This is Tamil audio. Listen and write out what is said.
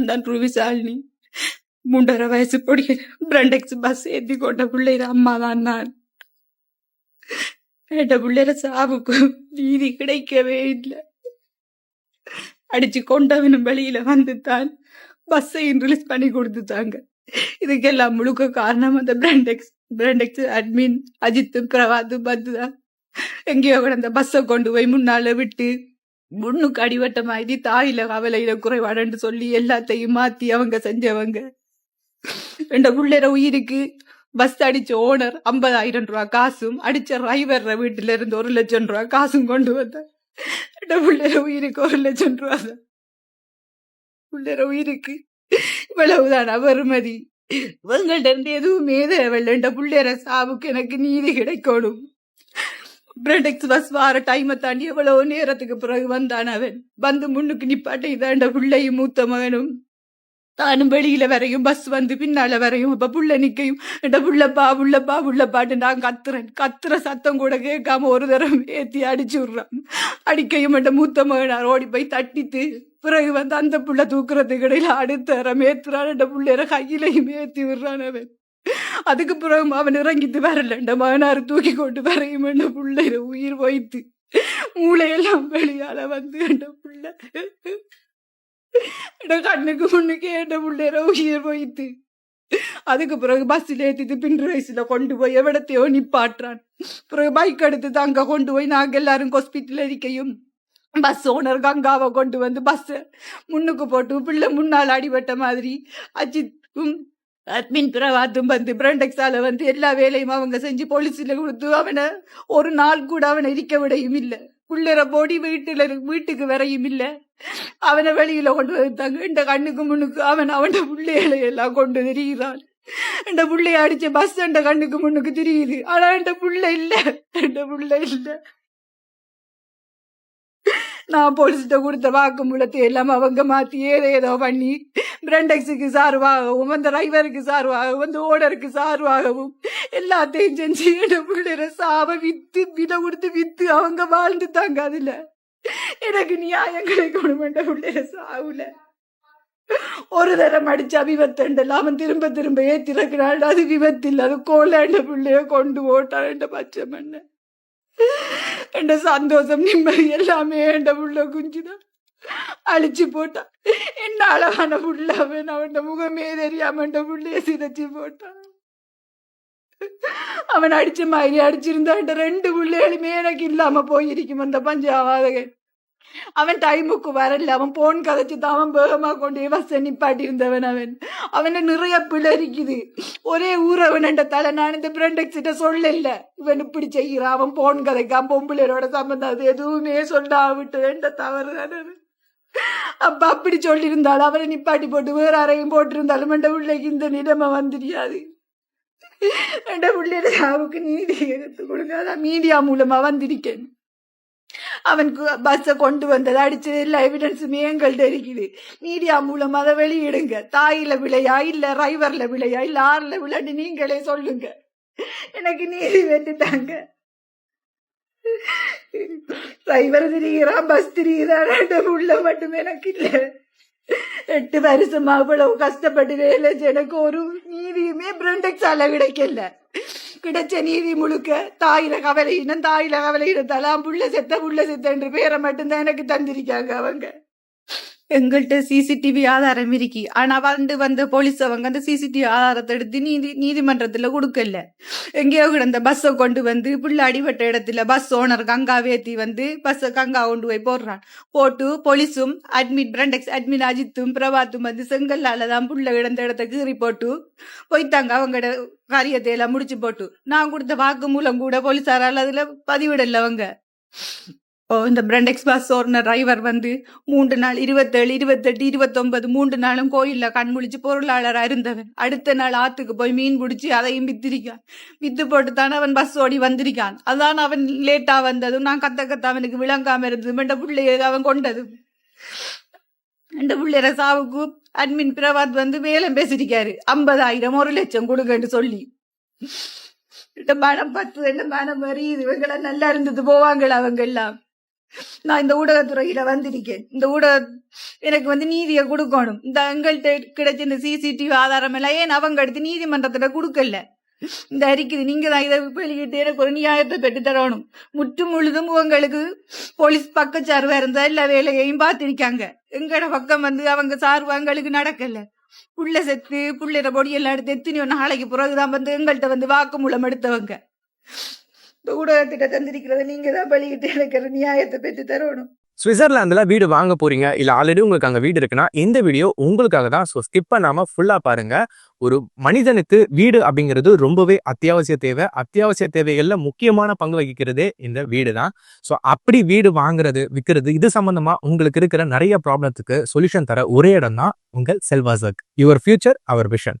நான் தான் ரூவிசாலினி. மூன்றரை வயசு பொடிய பிரண்டெக்ஸ் பஸ் ஏத்தி கொண்ட பிள்ளைற அம்மா தான் நான். என் பிள்ளைற சாவுக்கு நீதி கிடைக்கவே இல்லை. அடிச்சு கொண்டவனும் வெளியில வந்துட்டான் பஸ்ஸையும் ரிலீஸ் பண்ணி கொடுத்துட்டாங்க. இதுக்கெல்லாம் முழுக்க காரணம் அந்த பிரண்டெக்ஸ். பிரண்டெக்ஸ் அட்மின் அஜித்தும் பிரவாத்தும் பத்து தான் எங்கேயோ கிடந்த பஸ்ஸை கொண்டு போய் முன்னால விட்டு முன்னுக்கு அடிவட்டமாயி தாயில கவலையில குறைவாடன்னு சொல்லி எல்லாத்தையும் மாத்தி அவங்க செஞ்சவங்க. ரெண்ட புள்ளேர உயிருக்கு பஸ் அடிச்ச ஓனர் ஐம்பதாயிரம் ரூபாய் காசும் அடிச்ச டிரைவர் வீட்டுல இருந்து ஒரு லட்சம் ரூபாய் காசும் கொண்டு வந்தேன் ரெண்ட புள்ளேர உயிருக்கு ஒரு லட்சம் ரூபா தான். புள்ளேர உயிருக்கு. இவ்வளவுதான் அவருமதி இவங்கள்ட்ட இருந்து எதுவுமே தேவையில்லை. புள்ளேர சாவுக்கு எனக்கு நீதி கிடைக்கணும். பிரடெக்ஸ் பஸ் வார டைமை தாண்டி எவ்வளவு நேரத்துக்கு பிறகு வந்தான் அவன். வந்து முன்னுக்கு நிப்பாட்டை தாண்ட பிள்ளையும் மூத்த மகனும். தானும் வெளியில வரையும் பஸ் வந்து பின்னால வரையும் இப்ப புள்ள நிக்கையும் என்ற புள்ளப்பா புள்ளப்பா புள்ளப்பாட்டு நான் கத்துறேன். கத்துற சத்தம் கூட கேட்காம ஒரு தரம் ஏத்தி அடிச்சு விடுறான் அடிக்கையும் என்ற மூத்த மகனார் ஓடி போய் தட்டித்து பிறகு வந்து அந்த புள்ள தூக்குறதுக்கு இடையில அடுத்த தரம் ஏத்துறான். என்ற புள்ளையர கையிலையும் ஏத்தி விடுறான் அவன். அதுக்கு பிறகு அவன் இறங்கிட்டு வரல. இந்த மகனார் தூக்கி கொண்டு வரையும் என்ன புள்ளையில உயிர் வைத்து மூளையெல்லாம் வெளியால வந்து என்ன புள்ள கண்ணுக்கு முன்னுக்கு என்ன புள்ளையில உயிர் வைத்து அதுக்கு பிறகு பஸ்ஸில் ஏற்றிட்டு பின் வயசுல கொண்டு போய் எவிடத்தையோ நிப்பாட்டுறான். பிறகு பைக் எடுத்து அங்க கொண்டு போய் நாங்க எல்லாரும் ஹாஸ்பிட்டல் இருக்கையும் பஸ் ஓனர் கங்காவை கொண்டு வந்து பஸ்ஸை முன்னுக்கு போட்டு பிள்ளை முன்னால் அடிபட்ட மாதிரி அஜித்தும் அட்மின் பிரவாத்தும் வந்து பிரண்டெக்ஸால வந்து எல்லா வேலையும் அவங்க செஞ்சு போலீஸில் கொடுத்து அவனை ஒரு நாள் கூட அவனை இருக்க விடையும் இல்லை. புள்ளற போடி வீட்டில் வீட்டுக்கு வரையும் இல்லை. அவனை வெளியில கொண்டு வந்தாங்க இந்த கண்ணுக்கு முன்னுக்கு அவன் அவன் பிள்ளைகளை எல்லாம் கொண்டு தெரிகிறான். இந்த புள்ளைய அடிச்ச பஸ் என்ற கண்ணுக்கு முன்னுக்கு தெரியுது. ஆனா என் புள்ள இல்ல. என் புள்ள இல்லை. நான் போலீஸ்கிட்ட கொடுத்த வாக்குமூலத்தை எல்லாம் அவங்க மாத்தி ஏதோ ஏதோ பண்ணி பிரண்டெக்ஸுக்கு சார்பாகவும் அந்த டிரைவருக்கு சார்பாகவும் அந்த ஓனருக்கு சார்பாகவும் எல்லாத்தையும் செஞ்சு என் பிள்ளைற சாவை வித்து விலை கொடுத்து வித்து அவங்க வாழ்ந்துட்டாங்க அதுல. எனக்கு நியாயம் கிடைக்கணும் என்ற பிள்ளைற சாவுல. ஒரு தரம் அடிச்சா விபத்துண்டல அவன் திரும்ப திரும்ப ஏத்திருக்கிறாள் அது விபத்தில் அது கோலாண்ட பிள்ளைய கொண்டு ஓட்டான் பச்சை மண்ணை. என்ற சந்தோஷம் நிம்மதி எல்லாமே என்ற உள்ள குஞ்சுதான் அழிச்சு போட்டான் என்ன அழகான புள்ளவன் அவன் முகமே தெரியாம என்ற புள்ளைய சிதைச்சு போட்டான் அவன் அடிச்ச மாதிரி அடிச்சிருந்தா ரெண்டு புள்ளைகளுமே எனக்கு இல்லாம போயிருக்கும் அந்த பஞ்சாவாதகன் அவன் டைமுக்கு வரல அவன் போன் கதைச்சு தான் அவன் வேகமாக கொண்டு பஸ் நிப்பாட்டி இருந்தவன் அவன் அவனை நிறைய பிளரிக்குது ஒரே ஊரவன் அவனண்ட தலை நான் இந்த பிரண்டெக்ஸிட்ட சொல்லல இவன் இப்படி செய்கிறான் அவன் போன் கதைக்கான் பொம்பளையோட சம்பந்தம் அது எதுவுமே சொல்ல விட்டு என்ற தவறு தானே அப்ப அப்படி சொல்லியிருந்தாலும் அவரை நிப்பாட்டி போட்டு வேற அறையும் போட்டிருந்தாலும் என்ற பிள்ளைக்கு இந்த நிலைமை வந்துடியாது என்ற பிள்ளையோட சாவுக்கு நீதி எடுத்து கொடுக்காத மீடியா மூலமா வந்திருக்கேன் அவன் பஸ்ஸை கொண்டு வந்தது அடிச்சது எல்லா எவிடன்ஸுமே எங்கள்கிட்ட இருக்குது. மீடியா மூலம் அதை வெளியிடுங்க. தாயில் விளையா இல்லை டிரைவர்ல விளையா இல்லை ஆறில் விளையாண்டு நீங்களே சொல்லுங்க. எனக்கு நீதி வெட்டுட்டாங்க டிரைவர் திரிகிறான் பஸ் திரிகிறான் உள்ள மட்டும் எனக்கு இல்லை. எட்டு வருஷமா அவ்வளவு கஷ்டப்பட்டு வேலை எனக்கு ஒரு நீதியுமே பிரண்டெக்ஸால கிடைக்கல. கிடைச்ச நீதி முழுக்க தாயில கவலையினம் தாயில கவலையினத்தாலாம் புள்ள செத்த புள்ள செத்த என்று பேரை மட்டும்தான் எனக்கு தந்திருக்காங்க அவங்க. எங்கள்கிட்ட சிசிடிவி ஆதாரம் இருக்கி. ஆனா வந்து வந்த போலீஸ் அவங்க அந்த சிசிடிவி ஆதாரத்தை எடுத்து நீதி நீதிமன்றத்துல கொடுக்கல. எங்கேயோ கிடந்த பஸ்ஸை கொண்டு வந்து புள்ள அடிபட்ட இடத்துல பஸ் ஓனர் கங்கா வேத்தி வந்து பஸ்ஸை கங்கா கொண்டு போய் போடுறான். போட்டு போலீஸும் அட்மிட் பிரண்டெக்ஸ் அட்மிட் அஜித்தும் பிரபாத்தும் வந்து செங்கல்லால தான் புள்ள கிடந்த இடத்துக்கு கீறி போட்டு போய்த்தாங்க அவங்க காரியத்தை எல்லாம் முடிச்சு போட்டு. நான் கொடுத்த வாக்கு மூலம் கூட போலீஸாரால் அதுல பதிவிடல அவங்க. இந்த பிரண்டெக்ஸ் பஸ் ஓர்ன டிரைவர் வந்து மூன்று நாள் இருபத்தேழு இருபத்தெட்டு இருபத்தொன்பது மூன்று நாளும் கோயிலில் கண் முழிச்சு பொருளாளர் அருந்தவன் அடுத்த நாள் ஆற்றுக்கு போய் மீன் பிடிச்சி அதையும் வித்திருக்கான். வித்து போட்டு தானே அவன் பஸ் ஓடி வந்திருக்கான். அதான் அவன் லேட்டாக வந்ததும் நான் கத்த கத்த அவனுக்கு விளங்காம இருந்ததும். என்ற பிள்ளைய அவன் கொண்டது இந்த பிள்ளையர சாவுக்கு அட்மின் பிரபாத் வந்து வேலை பேசிருக்காரு. ஐம்பதாயிரம் ஒரு லட்சம் கொடுங்கன்னு சொல்லி. மனம் பத்து என்ன மனம் அறியுது இவங்களாம் நல்லா இருந்தது. போவாங்களா அவங்க எல்லாம் நான் இந்த ஊடகத்துறையில வந்திருக்கேன். இந்த ஊடக எனக்கு வந்து நீதியை கொடுக்கணும். இந்த எங்கள்கிட்ட கிடைச்ச இந்த சிசிடிவி ஆதாரம் எல்லாம் ஏன் அவங்க எடுத்து நீதிமன்றத்துல கொடுக்கல? இந்த அறிக்கை நீங்க தான் இதை வெளியிட்டு எனக்கு ஒரு நியாயத்தை பெற்று தரணும். முற்று முழுதும் உங்களுக்கு போலீஸ் பக்கச்சார்பா இருந்தா எல்லா வேலையையும் பார்த்திருக்காங்க. எங்கட பக்கம் வந்து அவங்க சார்பு எங்களுக்கு நடக்கல. புள்ள செத்து புள்ளைய பொடி எல்லாம் எடுத்து எத்தனையோ நாளைக்கு பிறகுதான் வந்து எங்கள்கிட்ட வந்து வாக்குமூலம் எடுத்தவங்க. இந்த ஊடகத்திட்ட தந்திருக்கிறத நீங்க தான் வெளியிட்டு எனக்கு நியாயத்தை பெற்று தரணும். சுவிட்சர்லாந்துல வீடு வாங்க போறீங்க இல்ல ஆல்ரெடி உங்களுக்கு அங்க வீடு இருக்குன்னா இந்த வீடியோ உங்களுக்காக தான். ஸோ ஸ்கிப் பண்ணாம ஃபுல்லா பாருங்க. ஒரு மனிதனுக்கு வீடு அப்படிங்கிறது ரொம்பவே அத்தியாவசிய தேவை. அத்தியாவசிய தேவைகள்ல முக்கியமான பங்கு வகிக்கிறதே இந்த வீடு தான். ஸோ அப்படி வீடு வாங்குறது விற்கிறது இது சம்பந்தமா உங்களுக்கு இருக்கிற நிறைய ப்ராப்ளத்துக்கு சொல்யூஷன் தர ஒரே இடம் தான் உங்கள் செல்வாசக். Your future our vision